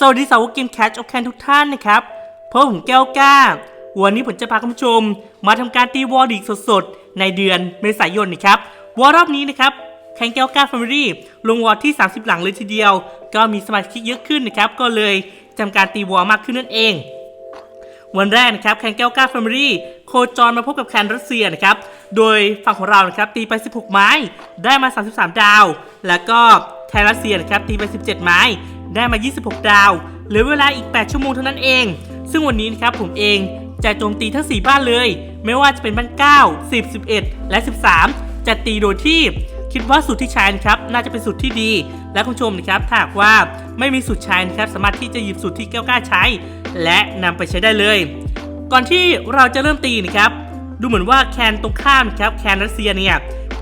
สวัสดีสาวกเกมแคชออฟแคนทุกท่านนะครับเพราะผมแก้วกล้า วันนี้ผมจะพาคุณผู้ชม มาทำการตีวอลลีกสดๆ ในเดือนเมษายนนะครับวอลรอบนี้นะครับแข่งแก้วกล้าแฟมิลี่ลงวอลที่ 30 หลังเลยทีเดียว ก็มีสมาชิกเยอะขึ้นนะครับก็เลยทำการตีวอลมากขึ้นนั่นเอง วันแรกนะครับแคนแก้วก้าแฟมิลี่โคจรมาพบกับแคนรัสเซียนะครับโดยฝั่งของเรานะครับตีไป 16 ไม้ ได้มา 33 ดาว แล้วก็แคนรัสเซียนะครับตีไป 17 ไม้ ได้มา 26 ดาว เหลือเวลาอีก 8 ชั่วโมงเท่านั้นเอง ซึ่งวันนี้นะครับผมเองจะโจมตีทั้ง 4 บ้านเลย ไม่ว่าจะเป็นบ้าน 9 10 11 และ 13 จะตีโดยที่คิดว่าสูตรที่ใช้นะครับน่าจะเป็นสูตรที่ดี และคุณผู้ชมนะครับถ้าหากว่าไม่มีสูตรใช้นะครับสามารถที่จะหยิบสูตรที่แก้วกล้าใช้ และนำไปใช้ได้เลย ก่อนที่เราจะเริ่มตีนะครับดูเหมือนว่าแคนตรงข้ามนะครับแคนรัสเซียเนี่ย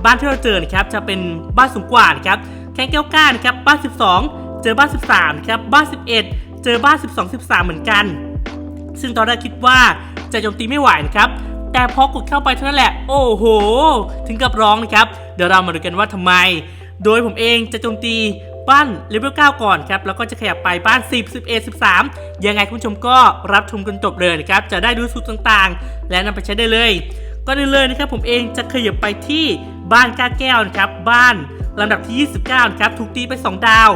บ้านที่เราเจอนะครับจะเป็นบ้านสูงกว่านะครับแคนแก้วกล้านะครับบ้าน 12 จอบ้าน 13 ครับ บ้าน 11 เจอบ้าน 12 13 เหมือนกัน ซึ่งตอนแรกคิดว่าจะโจมตีไม่ไหวนะครับ แต่พอกดเข้าไปเท่านั้นแหละ โอ้โห ถึงกับร้องนะครับ เดี๋ยวเรามาดูกันว่าทำไม โดยผมเองจะโจมตีบ้านเลเวล9ก่อนครับ แล้วก็จะขยับไปบ้าน 10 11 13 ยังไงคุณผู้ชมก็รับชมกันจบเลยนะครับ จะได้ดูสูตรต่างๆ และนำไปใช้ได้เลย ก็ได้เลยนะครับผมเองจะขยับไปที่บ้านก้าแก้วนะครับ บ้านลำดับที่ 29 ครับ ถูกตีไป 2 ดาว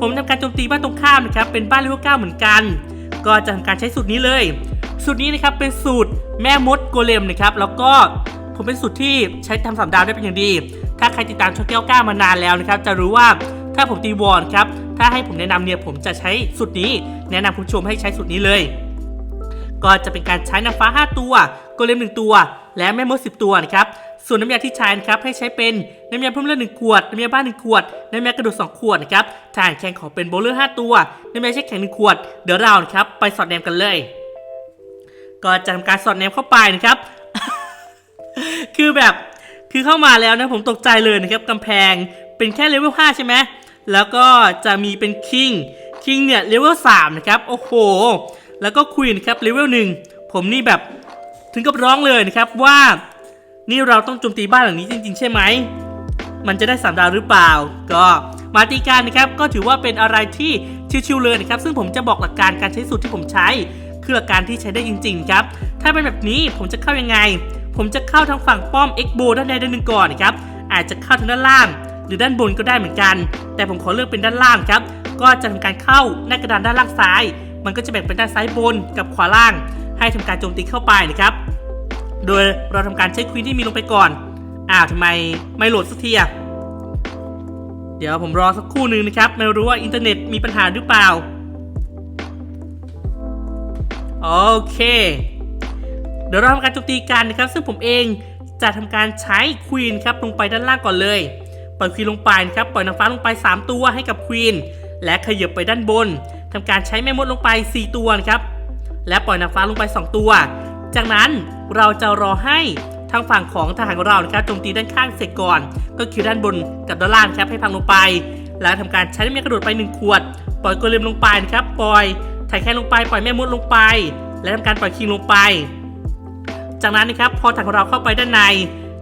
ผมทำการโจมตีบ้านตรงข้ามนะครับเป็นบ้านเลเวล9เหมือนกัน ก็จะทำการใช้สูตรนี้เลย สูตรนี้นะครับเป็นสูตรแม่มดโกเลมนะครับแล้วก็ผมเป็นสูตรที่ใช้ทำสามดาวได้เป็นอย่างดี ถ้าใครติดตามช่องแก้วก้ามานานแล้วนะครับจะรู้ว่าถ้าผมตีวอลครับถ้าให้ผมแนะนำเนี่ยผมจะใช้สูตรนี้ แนะนำคุณผู้ชมให้ใช้สูตรนี้เลย ก็จะเป็นการใช้น้ำฟ้า 5 ตัวโกเลม1ตัว และแม่มด10 ตัวนะครับ ส่วนน้ำยาที่ใช้นะครับให้ใช้เป็นน้ำยาเพิ่มเลือด1ขวด น้ำยาบ้าน1ขวด น้ำยากระดูก2ขวดนะครับทานแข่งขอเป็นโบลเลอร์5ตัว น้ำยาเช็คแข็ง1ขวด เดี๋ยวเรานะครับไปสอดแนมกันเลย ก็จะทำการสอดแนมเข้าไปนะครับ คือแบบคือเข้ามาแล้วนะผมตกใจเลยนะครับกำแพงเป็นแค่เลเวล5ใช่ไหมแล้วก็จะมีเป็นคิงคิงเนี่ยเลเวล3นะครับโอ้โห แล้วก็ควีนครับเลเวล1ผมนี่แบบถึงกับร้องเลยนะครับว่า นี่เราต้องโจมตีบ้านหลังนี้จริง ๆ ใช่ไหม มันจะได้สามดาวหรือเปล่า ก็มาตีการนะครับก็ถือว่าเป็นอะไรที่ชิวๆเลยนะครับซึ่งผมจะบอกหลักการการใช้สูตรที่ผมใช้คือหลักการที่ใช้ได้จริง ๆ ครับ ถ้าเป็นแบบนี้ผมจะเข้ายังไง ผมจะเข้าทางฝั่งป้อม X b o ด้านใดด้านหนึ่งก่อนนะครับอาจจะเข้าทางด้านล่าง หรือด้านบนก็ได้เหมือนกัน แต่ผมขอเลือกเป็นด้านล่างครับก็จะทำการเข้าหน้ากระดานด้านล่างซ้าย มันก็จะแบ่งเป็นด้านซ้ายบนกับขวาล่าง ให้ทำการโจมตีเข้าไปนะครับ โดยเราทำการใช้ควีนที่มีลงไปก่อน อ้าวทำไมไม่โหลดสักทีอะเดี๋ยวผมรอสักครู่หนึ่งนะครับ ไม่รู้ว่าอินเทอร์เน็ตมีปัญหาหรือเปล่า โอเค เดี๋ยวเราทำการโจมตีกันนะครับ ซึ่งผมเองจะทำการใช้ควีนครับลงไปด้านล่างก่อนเลย ปล่อยควีนลงไปนะครับ ปล่อยนางฟ้าลงไป 3 ตัวให้กับควีน และขยับไปด้านบนทำการใช้แม่มดลงไป 4 ตัวนะครับ และปล่อยนางฟ้าลงไป 2 ตัว จากนั้นเราจะรอให้ทางฝั่งของทหารของเรานะครับโจมตีด้านข้างเสร็จก่อน ก็คือด้านบนกับด้านล่างครับให้พังลงไป แล้วทำการใช้น้ำยากระโดดไป 1 ขวด ปล่อยโกเลมลงไปนะครับ ปล่อยถ่ายแค่ลงไป ปล่อยแม่มดลงไป และทำการปล่อยคิงลงไป จากนั้นนะครับพอถังของเราเข้าไปด้านใน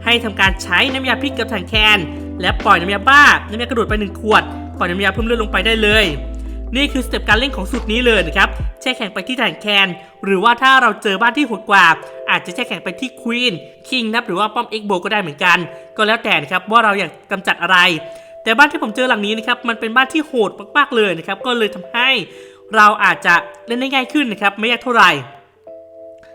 ให้ทำการใช้น้ำยาพริกกับถังแคน และปล่อยน้ำยาบ้า น้ำยากระโดดไป 1 ขวด ปล่อยน้ำยาเพิ่มเลือดลงไปได้เลย นี่คือสเต็ปการเล่นของสูตรนี้เลยนะครับ แช่แข็งไปที่ถังแคน หรือว่าถ้าเราเจอบ้านที่โหดกว่า อาจจะแช่แข็งไปที่ควีนคิงนับหรือว่าป้อมเอ็กโบก็ได้เหมือนกัน ก็แล้วแต่นะครับว่าเราอยากกำจัดอะไร แต่บ้านที่ผมเจอหลังนี้นะครับมันเป็นบ้านที่โหดมากๆเลยนะครับก็เลยทำให้เราอาจจะเล่นได้ง่ายขึ้นนะครับไม่ยากเท่าไหร่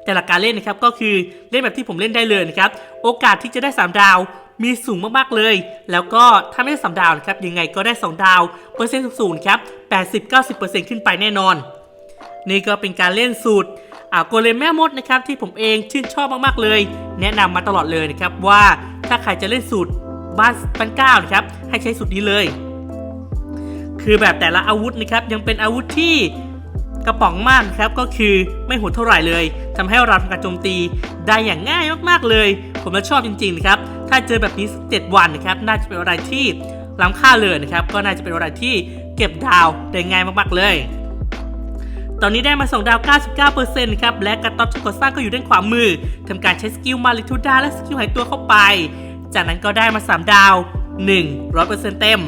แต่หลักการเล่นนะครับก็คือเล่นแบบที่ผมเล่นได้เลยนะครับโอกาสที่จะได้ 3 ดาวมีสูงมากๆเลย แล้วก็ถ้าไม่ได้3ดาวนะครับยังไงก็ได้ 2 ดาวเปอร์เซ็นต์สูงๆครับ 80-90%ขึ้นไปแน่นอน นี่ก็เป็นการเล่นสูตรอาโกเลมแม่มดนะครับที่ผมเองชื่นชอบมากๆเลย แนะนำมาตลอดเลยนะครับว่าถ้าใครจะเล่นสูตรบ้านปันเก้านะครับให้ใช้สูตรนี้เลย คือแบบแต่ละอาวุธนะครับยังเป็นอาวุธที่กระป๋องมากนครับก็คือไม่โหดเท่าไหร่เลยทำให้เราทำการโจมตีได้อย่างง่ายมากๆเลย ผมและชอบจริงๆนะครับถ้าเจอแบบนี้เจ็ดวันนะครับน่าจะเป็นอะไรที่ล้ำค่าเลยนะครับก็น่าจะเป็นอะไรที่ เก็บดาวได้ง่ายมากๆเลย ตอนนี้ได้มา 2 ดาว 99%นะครับ และกระต๊อบชกซ่าก็อยู่ด้านขวามือทำการใช้สกิลมาลิทูดาและสกิลหายตัวเข้าไป จากนั้นก็ได้มา 3 ดาว 100%เต็ม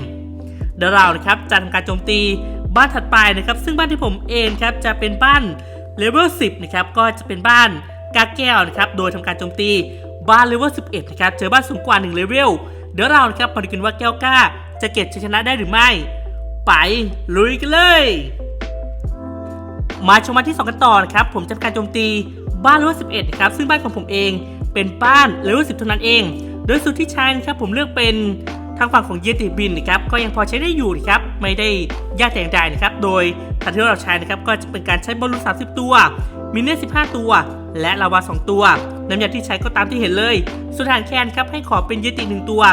เดี๋ยวเรานะครับจะทำการโจมตีบ้านถัดไปนะครับ ซึ่งบ้านที่ผมเองครับจะเป็นบ้านเลเวล10นะครับก็จะเป็นบ้านกาแก้วนะครับโดยทำการโจมตีบ้านเลเวล11นะครับเจอบ้านสูงกว่า 1 เลเวลเดี๋ยวเรานะครับมาดูกันว่าแก้วกล้าจะเก็บชัยชนะได้หรือไม่ ไปลุยกันเลย มาชมวันที่ 2 กันต่อนะครับ ผมจะทำการโจมตีบ้านเลเวล11นะครับ ซึ่งบ้านของผมเองเป็นบ้านเลเวล10เท่านั้นเอง โดยสูตรที่ใช้นะครับผมเลือกเป็นทางฝั่งของเยติบินนะครับก็ยังพอใช้ได้อยู่นะครับไม่ได้ยากแต่อย่างใดนะครับ โดยทางที่เราใช้นะครับก็จะเป็นการใช้บอลลูน30 ตัว มินเนี่15 ตัว และลาวา 2 ตัว น้ำยาที่ใช้ก็ตามที่เห็นเลยส่วนทางแคนครับให้ขอเป็นเยติ1ตัว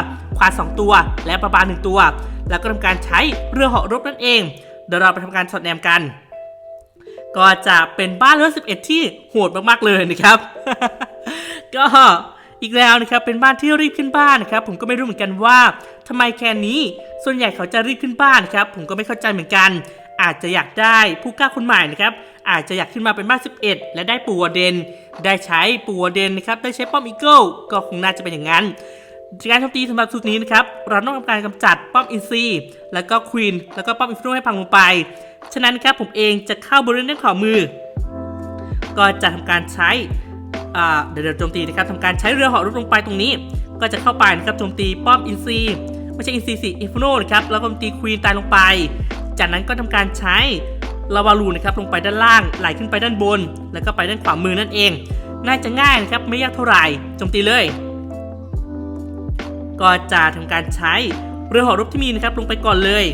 ควาน2ตัว และประบา1ตัว แล้วก็ทำการใช้เรือเหาะรบนั่นเอง เดี๋ยวเราไปทำการสอดแนมกัน ก็จะเป็นบ้านเลเวล11 ที่โหดมากๆเลยนะครับ ก็อีกแล้วนะครับเป็นบ้านที่รีบขึ้นบ้านนะครับผมก็ไม่รู้เหมือนกันว่าทำไมแค่นี้ ส่วนใหญ่เขาจะรีบขึ้นบ้านครับผมก็ไม่เข้าใจเหมือนกัน อาจจะอยากได้ผู้กล้าคนใหม่นะครับอาจจะอยากขึ้นมาเป็นบ้าน11 และได้ปูวเดน ได้ใช้ปูวเดนนะครับได้ใช้ป้อมอีเกิลก็คงน่าจะเป็นอย่างนั้น การโจมตีสำหรับชุดนี้นะครับ เราต้องทำการกำจัดป้อมอินซีแล้วก็ควีนแล้วก็ป้อมอินฟิโนให้พังลงไป ฉะนั้นครับผมเองจะเข้าบริเวณด้านขวามือ ก็จะทำการใช้อ่าเดี๋ยวเดี๋ยวโจมตีนะครับทำการใช้เรือเหาะรบลงไปตรงนี้ ก็จะเข้าไปนะครับโจมตีป้อมอินซีไม่ใช่อินซีสิอินฟิโนนะครับแล้วก็โจมตีควีนตายลงไป จากนั้นก็ทำการใช้ลาวาลูนะครับลงไปด้านล่างไหลขึ้นไปด้านบน แล้วก็ไปด้านขวามือนั่นเอง น่าจะง่ายนะครับไม่ยากเท่าไหร่โจมตีเลย ก็จะทำการใช้เรือหาะรบที่มีนะครับลงไปก่อนเลย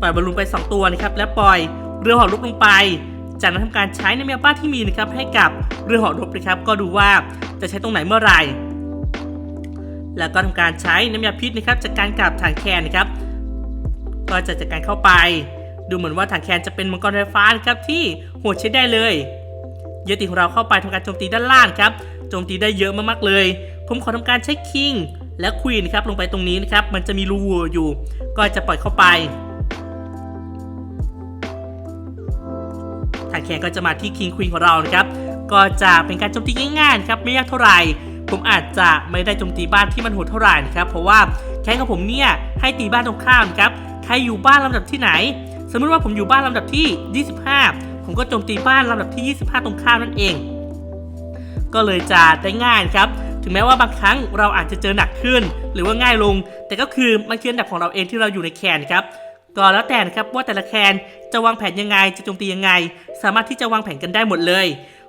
ปล่อยบอลลูนไป 2 ตัวนะครับและปล่อยเรือหาะรบลงไป จากนั้นทำการใช้น้ำยาบ้านที่มีนะครับให้กับเรือหาะรบนะครับ ก็ดูว่าจะใช้ตรงไหนเมื่อไหร่แล้วก็ทำการใช้น้ำยาพิษนะครับจากการกับถังแคนนะครับ ก็จะจัดการเข้าไป ดูเหมือนว่าถังแคนจะเป็นมังกรไฟฟ้านะครับที่โหดใช้ได้เลยเยติของเราเข้าไปทำการโจมตีด้านล่างครับโจมตีได้เยอะมากๆเลย ผมขอทำการใช้คิง และควีนครับลงไปตรงนี้นะครับ มันจะมีรูโหว่อยู่ ก็จะปล่อยเข้าไปทางแคนก็จะมาที่คิงควีนของเรานะครับ ก็จะเป็นการโจมตีง่ายๆครับไม่ยากเท่าไหร่ผมอาจจะไม่ได้โจมตีบ้านที่มันโหดเท่าไหร่นะครับ เพราะว่าแคนของผมเนี่ยให้ตีบ้านตรงข้ามนะครับใครอยู่บ้านลำดับที่ไหน สมมติว่าผมอยู่บ้านลำดับที่ 25 ผมก็โจมตีบ้านลำดับที่ 25 ตรงข้ามนั่นเอง ก็เลยจะได้ง่ายนครับ ถึงแม้ว่าบางครั้งเราอาจจะเจอหนักขึ้น หรือว่าง่ายลง แต่ก็คือมันคืออันดับของเราเองที่เราอยู่ในแคนครับก็แล้วแต่นะครับว่าแต่ละแคนจะวางแผนยังไงจะโจมตียังไง สามารถที่จะวางแผนกันได้หมดเลย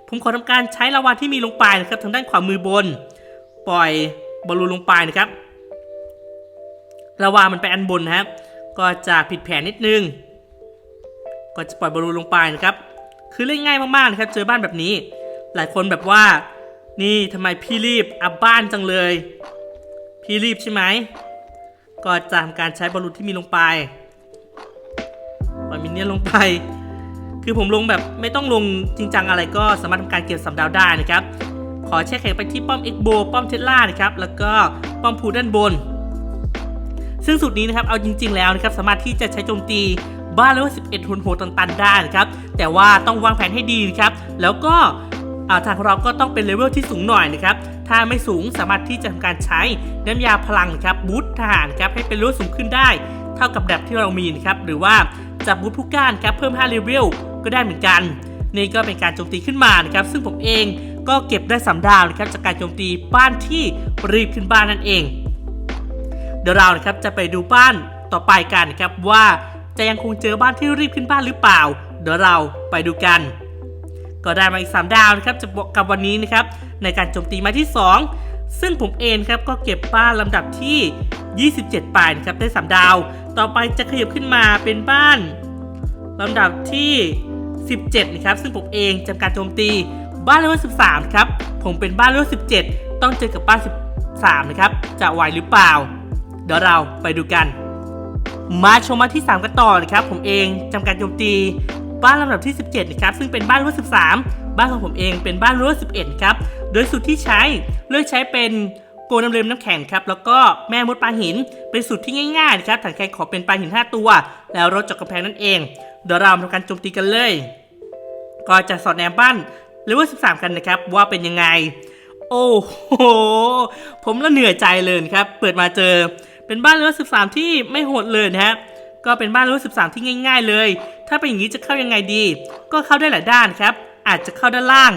ผมขอทำการใช้ลาวาที่มีลงไปนะครับทางด้านขวามือบน ปล่อยบอลลูนลงไปนะครับลาวามันไปอันบนนะครับ ก็จะผิดแผนนิดนึง ก็จะปล่อยบอลลูนลงไปนะครับ คือเล่นง่ายมากๆนะครับ เจอบ้านแบบนี้ หลายคนแบบว่า นี่ทำไมพี่รีบอัพบ้านจังเลย พี่รีบใช่ไหม ก็จะทำการใช้บอลลูนที่มีลงไปปล่อยมินเนี่ยลงไป คือผมลงแบบไม่ต้องลงจริงจังอะไรก็สามารถทำการเก็บสำดาวได้นะครับ ขอแช่แข็งไปที่ป้อมเอ็กโบป้อมเทสลานะครับ แล้วก็ป้อมพูด้านบน ซึ่งสูตรนี้นะครับ เอาจริง ๆ แล้วนะครับ สามารถที่จะใช้โจมตีบ้านเลเวล11หุนโหดตันๆได้นะครับ แต่ว่าต้องวางแผนให้ดีนะครับ แล้วก็ อาทางเราก็ต้องเป็นเลเวลที่สูงหน่อยนะครับ ถ้าไม่สูงสามารถที่จะทำการใช้น้ำยาพลังนะครับบูททหารครับให้เป็นเลเวลสูงขึ้นได้ เท่ากับแบบที่เรามีนะครับหรือว่าจะบูทผู้ก้านครับเพิ่ม5เลเวลก็ได้เหมือนกัน นี่ก็เป็นการโจมตีขึ้นมานะครับซึ่งผมเองก็เก็บได้สามดาวนะครับจากการโจมตีบ้านที่รีบขึ้นบ้านนั่นเอง เดี๋ยวเรานะครับจะไปดูบ้านต่อไปกันนะครับว่าจะยังคงเจอบ้านที่รีบขึ้นบ้านหรือเปล่า เดี๋ยวเราไปดูกัน ก็ได้มาอีก 3 ดาวนะครับจะบอกกับวันนี้นะครับในการโจมตีมาที่ 2 ซึ่งผมเองครับก็เก็บบ้านลำดับที่ 27ไปนะครับได้ 3 ดาว ต่อไปจะขยับขึ้นมาเป็นบ้านลำดับที่ 17นะครับซึ่งผมเองจำการโจมตีบ้านเลเวล13ครับผมเป็นบ้านเลเวล17 ต้องเจอกับบ้าน 13นะครับจะไหวหรือเปล่า เดี๋ยวเราไปดูกัน มาชมมาที่ 3 กันต่อนะครับผมเองจำการโจมตี บ้านลำดับที่ 17นะครับซึ่งเป็นบ้านรุ่น13 บ้านของผมเองเป็นบ้านรุ่น11ครับโดยสูตรที่ใช้เลือกใช้เป็นโกน้ำเลมน้ำแข็งครับแล้วก็แม่มดปลาหินเป็นสูตรที่ง่ายๆนะครับถังแข็งขอเป็นปลาหิน 5 ตัว แล้วรถจอกกระแพงนั่นเอง เดี๋ยวเราทำการโจมตีกันเลย ก็จะสอดแนมบ้านเลเวล13 กันนะครับว่าเป็นยังไง โอ้โห ผมละเหนื่อยใจเลยครับเปิดมาเจอเป็นบ้านเลเวล13 ที่ไม่โหดเลยนะครับก็เป็นบ้านเลเวล13 ที่ง่าย ๆ เลย ถ้าเป็นอย่างนี้จะเข้ายังไงดี ก็เข้าได้หลายด้านครับ อาจจะเข้าด้านล่าง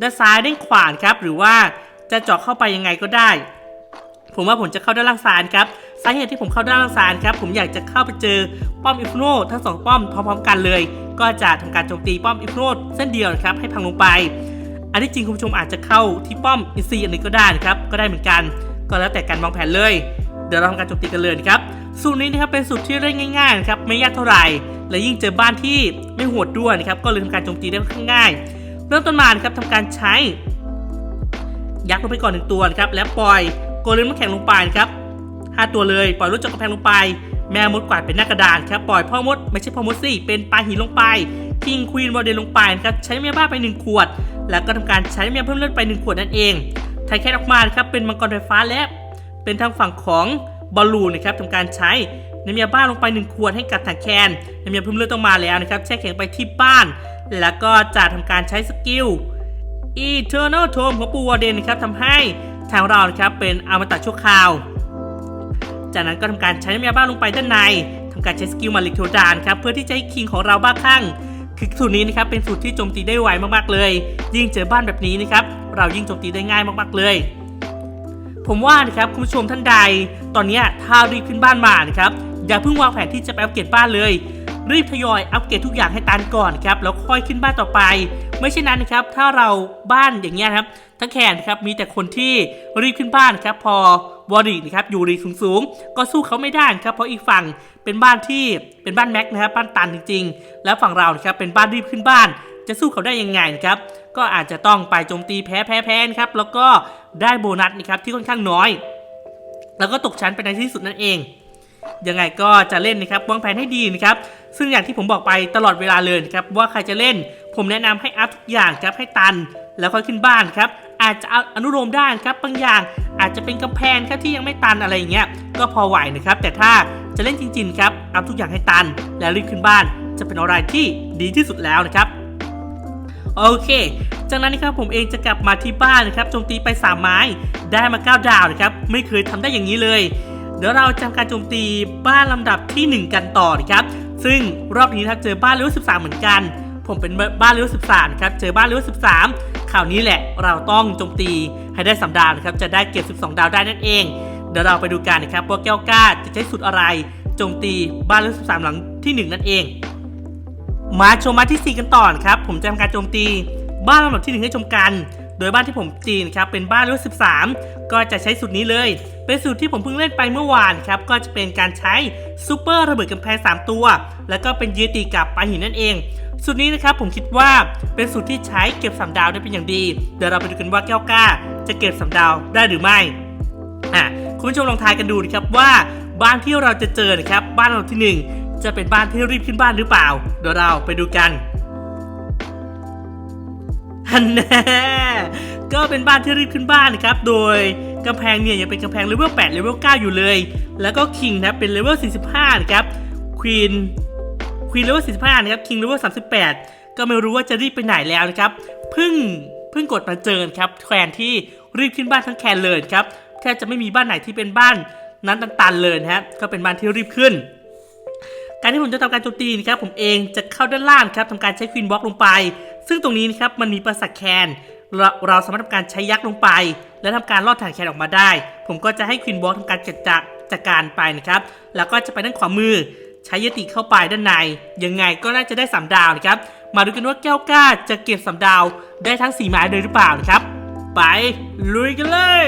ด้านซ้ายด้านขวาครับ หรือว่าจะเจาะเข้าไปยังไงก็ได้ ผมว่าผมจะเข้าด้านล่างซ้ายครับ สาเหตุที่ผมเข้าด้านล่างซ้ายครับ ผมอยากจะเข้าไปเจอป้อมอิฟโนทั้งสองป้อมพร้อมๆกันเลย ก็จะทำการโจมตีป้อมอิฟโนเส้นเดียวนะครับ ให้พังลงไป อันที่จริงคุณผู้ชมอาจจะเข้าที่ป้อมอินซีอันนี้ก็ได้นะครับ ก็ได้เหมือนกัน ก็แล้วแต่การวางแผนเลย เดี๋ยวเราทำการโจมตีกันเลยครับ สูตรนี้นะครับเป็นสูตรที่เล่นง่ายๆนะครับไม่ยากเท่าไหร่ และยิ่งเจอบ้านที่ไม่โหดด้วยนะครับก็เลยทำการโจมตีได้ค่อนข้างง่าย เริ่มต้นมานะครับทำการใช้ ยักษ์ลงไปก่อนหนึ่งตัวนะครับแล้วปล่อยโกเลมน้ำแข็งลงไปครับห้าตัวเลยปล่อยรถจากกำแพงลงไป แมวมดกวาดเป็นหน้ากระดานครับปล่อยพ่อมดไม่ใช่พ่อมดสิเป็นปลาหินลงไปคิงควีนวอลเดนลงไปนะครับใช้เมียบ้าไป 1 ขวด แล้วก็ทำการใช้เมียเพิ่มเลือดไป 1 ขวดนั่นเองไทยแคทออกมาครับเป็นมังกรไฟฟ้าและเป็นทางฝั่งของ บอลลูนนะครับทำการใช้น้ำยาบ้านลงไป 1 ขวดให้กับถังแคนน้ำยาเพิ่มเลือดต้องมาแล้วนะครับแช่แข็งไปที่บ้าน แล้วก็จะทำการใช้สกิล Eternal Tome ของปูวอร์เดนนะครับทำให้ทางเรานะครับเป็นอมตะชั่วคราว จากนั้นก็ทำการใช้น้ำยาบ้าลงไปด้านในทำการใช้สกิลมาลิกโทดานครับเพื่อที่จะให้คิงของเราบ้าคลั่งคือสูตรนี้นะครับเป็นสูตรที่โจมตีได้ไวมากๆเลย ยิ่งเจอบ้านแบบนี้นะครับเรายิ่งโจมตีได้ง่ายมากๆเลย ผมว่านะครับคุณผู้ชมท่านใด ตอนนี้ถ้ารีบขึ้นบ้านมานะครับอย่าเพิ่งวางแผนที่จะไปอัปเกรดบ้านเลย รีบทยอยอัปเกรดทุกอย่างให้ตันก่อนครับแล้วค่อยขึ้นบ้านต่อไป ไม่เช่นนั้นนะครับถ้าเราบ้านอย่างเงี้ยครับทั้งแขนครับมีแต่คนที่รีบขึ้นบ้านครับพอวอรินะครับอยู่รีสูงๆ ก็สู้เขาไม่ได้ครับเพราะอีกฝั่งเป็นบ้านที่เป็นบ้านแม็กนะครับบ้านตันจริง ๆ แล้วฝั่งเรานะครับเป็นบ้านรีบขึ้นบ้าน จะสู้เขาได้ยังไงนะครับ ก็อาจจะต้องไปโจมตีแพ้แพ้แพ้นครับ แล้วก็ได้โบนัสนะครับที่ค่อนข้างน้อย แล้วก็ตกชั้นไปในที่สุดนั่นเอง ยังไงก็จะเล่นนะครับวางแผนให้ดีนะครับ ซึ่งอย่างที่ผมบอกไปตลอดเวลาเลยนะครับว่าใครจะเล่น ผมแนะนำให้อัพทุกอย่างครับให้ตัน แล้วค่อยขึ้นบ้านครับอาจจะเอาอนุโลมได้ครับบางอย่างอาจจะเป็นกำแพงครับที่ยังไม่ตันอะไรอย่างเงี้ยก็พอไหวนะครับ แต่ถ้าจะเล่นจริงๆครับอัพทุกอย่างให้ตัน แล้วรีบขึ้นบ้านจะเป็นอะไรที่ดีที่สุดแล้วนะครับ โอเค จากนั้นนะครับผมเองจะกลับมาที่บ้านนะครับโจมตีไป 3 ไม้ ได้มา 9 ดาวนะครับไม่เคยทำได้อย่างนี้เลย เดี๋ยวเราจะทำการโจมตีบ้านลำดับทีหนึ่1 กันต่อนะครับซึ่งรอบนี้ถ้าเจอบ้านเลเวล13 เหมือนกัน ผมเป็นบ้านเลเวล13นะครับเจอบ้านเลเวล13ข่าวนี้แหละเราต้องโจมตีให้ได้3ดาวนะครับจะได้เก็บ 12 ดาวได้นั่นเอง เดี๋ยวเราไปดูกันนะครับว่าแก้วกล้าจะใช้สูตรอะไรโจมตีบ้านเลเวล13 หลังทีหนึ่1 นั่นเอง มาชมมาที่ 4 กันต่อนะครับ ผมจะทำการโจมตี บ้านลำดับที่ 1 ให้ชมกัน โดยบ้านที่ผมจีนครับเป็นบ้านรุ่น13 ก็จะใช้สูตรนี้เลย เป็นสูตรที่ผมเพิ่งเล่นไปเมื่อวานครับ ก็จะเป็นการใช้ซูเปอร์ระเบิดกำแพง3 ตัว แล้วก็เป็นเยติกับปลาหินนั่นเองสูตรนี้นะครับผมคิดว่าเป็นสูตรที่ใช้เก็บสามดาวได้เป็นอย่างดี เดี๋ยวเราไปดูกันว่าแก้วกล้า จะเก็บสามดาวได้หรือไม่อะคุณผู้ชมลองทายกันดูนะครับว่าบ้านที่เราจะเจอนะครับบ้านเราที่หนึ่ง จะเป็นบ้านที่รีบขึ้นบ้านหรือเปล่า เดี๋ยวเราไปดูกันฮันแน่ก็เป็นบ้านที่รีบขึ้นบ้านนะครับ โดยกำแพงเนี่ยยังเป็นกำแพงเลเวล8เลเวล9อยู่เลย แล้วก็คิงนะเป็นเลเวล45นะครับควีนควีนเลเวล45นะครับคิงเลเวล38 ก็ไม่รู้ว่าจะรีบไปไหนแล้วนะครับเพิ่งเพิ่งกดมาเจอครับแคนที่รีบขึ้นบ้านทั้งแคนเลยครับแทบจะไม่มีบ้านไหนที่เป็นบ้านนั้นตันๆเลยนะฮะก็เป็นบ้านที่รีบขึ้น การที่ผมจะทำการโจมตีนะครับผมเองจะเข้าด้านล่างครับทำการใช้ควีนบล็อกลงไป ซึ่งตรงนี้นะครับมันมีประสักแคนเราเราสามารถทำการใช้ยักษ์ลงไป และทำการลอดฐานแคนออกมาได้ ผมก็จะให้ควีนบล็อกทำการจัดจัดจัดการไปนะครับ แล้วก็จะไปด้านขวามือ ใช้ยติเข้าไปด้านใน ยังไงก็น่าจะได้ 3 ดาวนะครับ มาดูกันว่าแก้วกล้าจะเก็บสามดาว ได้ทั้ง4ไม้เลยหรือเปล่านะครับ ไปลุยกันเลย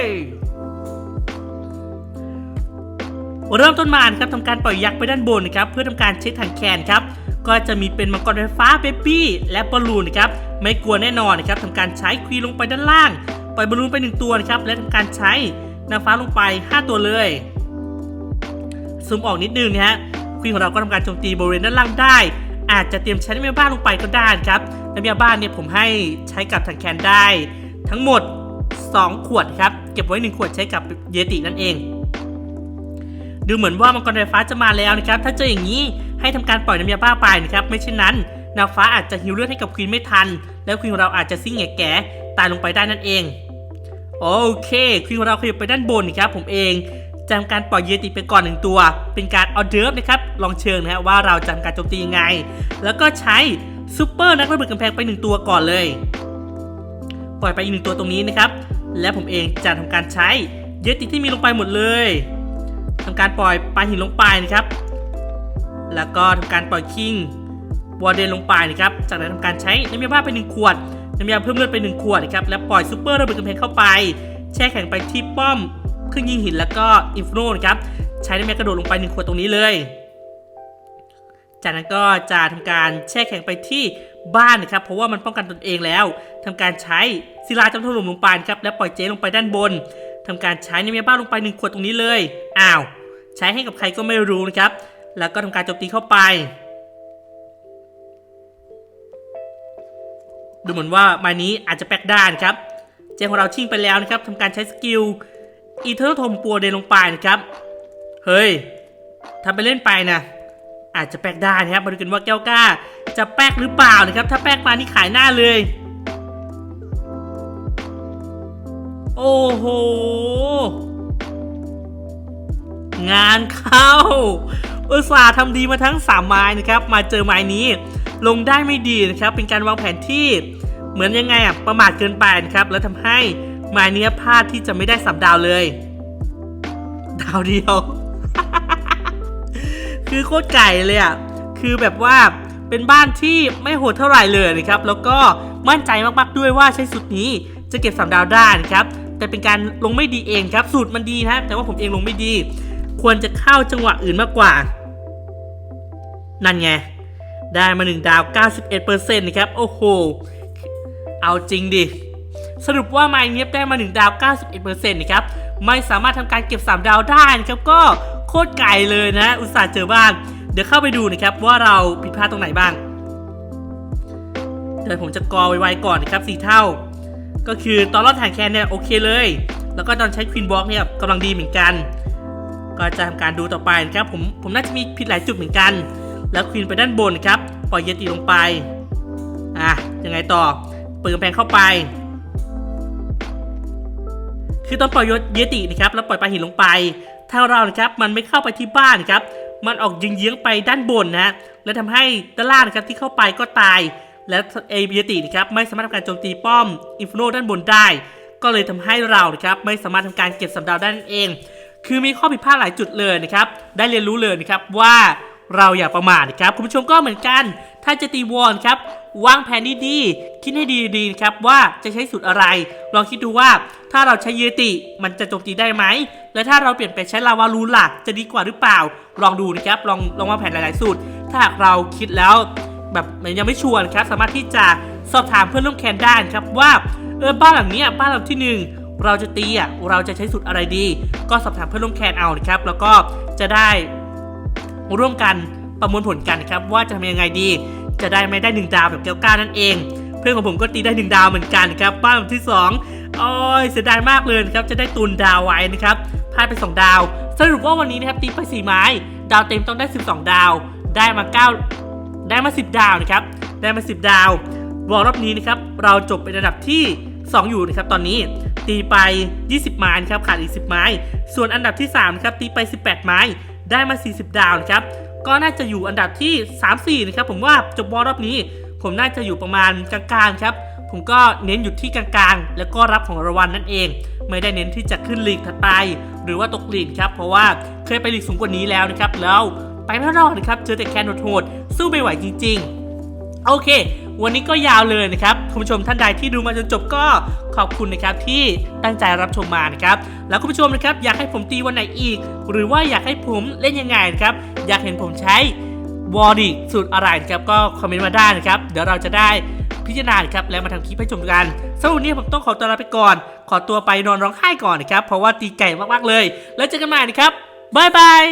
เริ่มต้นมานครับทำการปล่อยยักษ์ไปด้านบนนะครับเพื่อทำการเช็คถังแคนครับก็จะมีเป็นมังกรไฟฟ้าเบบี้และบอลลูนนะครับไม่กลัวแน่นอนนะครับทำการใช้ควีลงไปด้านล่าง ปล่อยบอลลูนไปหนึ่งตัวนะครับและทำการใช้นางฟ้าลงไป 5 ตัวเลยซูมออกนิดนึงนะฮะควีของเราก็ทำการโจมตีบริเวณด้านล่างได้ อาจจะเตรียมใช้น้ำยาบ้านลงไปก็ได้ครับน้ำยาบ้านเนี่ยผมให้ใช้กับถังแคนได้ ทั้งหมด 2 ขวดครับเก็บไว้ 1 ขวดใช้กับเยตินั่นเอง ดูเหมือนว่ามังกรไฟฟ้าจะมาแล้วนะครับ ถ้าเจออย่างนี้ให้ทำการปล่อยน้ำยาบ้าไปนะครับ ไม่เช่นนั้นนางฟ้าอาจจะฮิวเลือดให้กับควีนไม่ทัน แล้วควีนของเราอาจจะซิ่งแง่แก่ตายลงไปได้นั่นเอง โอเคควีนของเราขยับไปด้านบนครับผมเองจำการปล่อยเยติไปก่อนหนึ่งตัว เป็นการออเดิร์ฟนะครับ ลองเชิงนะฮะว่าเราจำการโจมตียังไง แล้วก็ใช้ซูเปอร์นักระเบิดกำแพงไปหนึ่งตัวก่อนเลย ปล่อยไปอีกหนึ่งตัวตรงนี้นะครับ และผมเองจะทำการใช้เยติที่มีลงไปหมดเลย ทำการปล่อยปลาหินลงไปนะครับ แล้วก็ทำการปล่อยคิงวอร์เดนลงไปนะครับ จากนั้นทำการใช้น้ำยาบ้าไปหนึ่งขวดน้ำยาเพิ่มเลือดไปหนึ่งขวดนะครับ และปล่อยซูเปอร์ระเบิดกำแพงเข้าไป แช่แข็งไปที่ป้อมเครื่องยิงหินแล้วก็อินฟโนนะครับ ใช้น้ำยากระโดดลงไปหนึ่งขวดตรงนี้เลย จากนั้นก็จะทำการแช่แข็งไปที่บ้านนะครับ เพราะว่ามันป้องกันตนเองแล้วทำการใช้ศิลาจำถล่มลงไปครับ และปล่อยเจลงไปด้านบน ทำการใช้ใน้ำยบ้าลงไปหนึ่งขวดตรงนี้เลย อ้าว ใช้ให้กับใครก็ไม่รู้นะครับ แล้วก็ทำการโจมตีเข้าไป ดูเหมือนว่าไม้นี้อาจจะแป๊กได้นครับ เจของเราชิ่งไปแล้วนะครับทำการใช้สกิลอีเทอร์ทมปัวเดนลงไปนะครับ เฮ้ยทำไปเล่นไปนะ อาจจะแป๊กได้นะครับ มาดูกันว่าแก้วกล้า จะแป๊กหรือเปล่านะครับ ถ้าแป๊กมานี่ขายหน้าเลย โอ้โห งานเข้า อุตส่าห์ทำดีมาทั้ง3ไม้นะครับ มาเจอไม้นี้ ลงได้ไม่ดีนะครับ เป็นการวางแผนที่เหมือนยังไงอะประมาทเกินไปนะครับ แล้วทำให้ไม้นี้พลาดที่จะไม่ได้สับดาวเลย ดาวเดียว คือโคตรไก่เลยอะคือแบบว่าเป็นบ้านที่ไม่โหดเท่าไหร่เลยนะครับ แล้วก็มั่นใจมากๆด้วยว่าใช้สูตรนี้จะเก็บสามดาวได้นะครับ แต่เป็นการลงไม่ดีเองครับ สูตรมันดีนะแต่ว่าผมเองลงไม่ดี ควรจะเข้าจังหวะอื่นมากกว่า นั่นไง ได้มา 1 ดาว 91%นะครับ โอ้โห เอาจริงดิ สรุปว่าไมเนียบได้มา 1 ดาว 91%นะครับ ไม่สามารถทำการเก็บ 3 ดาวได้นะครับ ก็โคตรไกลเลยนะ อุตส่าห์เจอบ้านเดี๋ยวเข้าไปดูนะครับว่าเราผิดพลาดตรงไหนบ้าง เดี๋ยวผมจะกอไวๆก่อนนะครับสี่เท่า ก็คือตอนรอดฐานแคนเนี่ยโอเคเลย แล้วก็ตอนใช้ควีนบล็อกเนี่ยกำลังดีเหมือนกัน ก็จะทำการดูต่อไปนะครับผมผมน่าจะมีผิดหลายจุดเหมือนกัน แล้วควีนไปด้านบนครับปล่อยเยติลงไปอะยังไงต่อเปิดกำแพงเข้าไป คือตอนปล่อยเยตินะครับแล้วปล่อยปลาหินลงไป ถ้าเรานะครับมันไม่เข้าไปที่บ้านครับมันออกยิงเยื้องไปด้านบนนะฮะและทำให้ด้านล่างนะครับที่เข้าไปก็ตาย และเอเยตินะครับไม่สามารถทำการโจมตีป้อมอินฟโนด้านบนได้ ก็เลยทำให้เรานะครับไม่สามารถทำการเก็บสัมดาวได้นั่นเอง คือมีข้อผิดพลาดหลายจุดเลยนะครับได้เรียนรู้เลยนะครับว่าเราอย่าประมาทนะครับคุณผู้ชมก็เหมือนกัน ถ้าจะตีวอนครับวางแผนดีๆคิดให้ดีๆนะครับว่าจะใช้สูตรอะไร ลองคิดดูว่าถ้าเราใช้เยติมันจะโจมตีได้ไหม และถ้าเราเปลี่ยนไปใช้ลาวารูนล่ะจะดีกว่าหรือเปล่า ลองดูนะครับลองลองวางแผนหลายๆสูตร ถ้าหากเราคิดแล้ว แบบยังไม่ชวนครับ สามารถที่จะสอบถามเพื่อนร่วมแคนได้ครับว่าเออบ้านหลังนี้บ้านหลังที่หนึ่งเราจะตีอะเราจะใช้สูตรอะไรดี ก็สอบถามเพื่อนร่วมแคนเอานะครับ แล้วก็จะได้ร่วมกันประมวลผลกันครับ ว่าจะทำยังไงดี จะได้ไม่ได้หนึ่งดาวแบบแก้วก้านั่นเอง เพื่อนของผมก็ตีได้หนึ่งดาวเหมือนกันครับบ้านหลังที่สองโอ้ยเสียดายมากเลยครับ จะได้ตุนดาวไว้นะครับพลาดไปสองดาว สรุปว่าวันนี้นะครับตีไปสี่ไม้ ดาวเต็มต้องได้ 12 ดาว ได้มา 9 ได้มา 10 ดาวนะครับ ได้มา 10 ดาววอลรอบนี้นะครับ เราจบเป็นระดับที่ 2 อยู่นะครับ ตอนนี้ตีไป 20 ไม้นะครับ ขาดอีก 10 ไม้ ส่วนอันดับที่3นะครับ ตีไป 18 ไม้ ได้มา 40 ดาวนะครับ ก็น่าจะอยู่อันดับที่ 3-4 นะครับ ผมว่าจบวอลรอบนี้ ผมน่าจะอยู่ประมาณกลางๆครับผมก็เน้นอยู่ที่กลางๆ แล้วก็รับของรางวัลนั่นเอง ไม่ได้เน้นที่จะขึ้นลีกถัดไป หรือว่าตกลีกครับ เพราะว่าเคยไปลีกสูงกว่านี้แล้วนะครับ แล้ว ไปไม่รอดนะครับ เจอแต่แคนโหดๆสู้ไม่ไหวจริง ๆ โอเค วันนี้ก็ยาวเลยนะครับคุณผู้ชมท่านใดที่ดูมาจนจบก็ขอบคุณนะครับที่ตั้งใจรับชมมานะครับแล้วคุณผู้ชมนะครับอยากให้ผมตีวันไหนอีก หรือว่าอยากให้ผมเล่นยังไงนะครับอยากเห็นผมใช้วอร์ดิสูตรอะไรนะครับก็คอมเมนต์มาได้นะครับเดี๋ยวเราจะได้พิจารณาครับแล้วมาทำคลิปให้ชมกันสำหรับวันนี้ผมต้องขอตัวลาไปก่อน ขอตัวไปนอนร้องไห้ก่อนนะครับ เพราะว่าตีไก่มากๆเลย แล้วเจอกันใหม่นะครับ บ๊ายบาย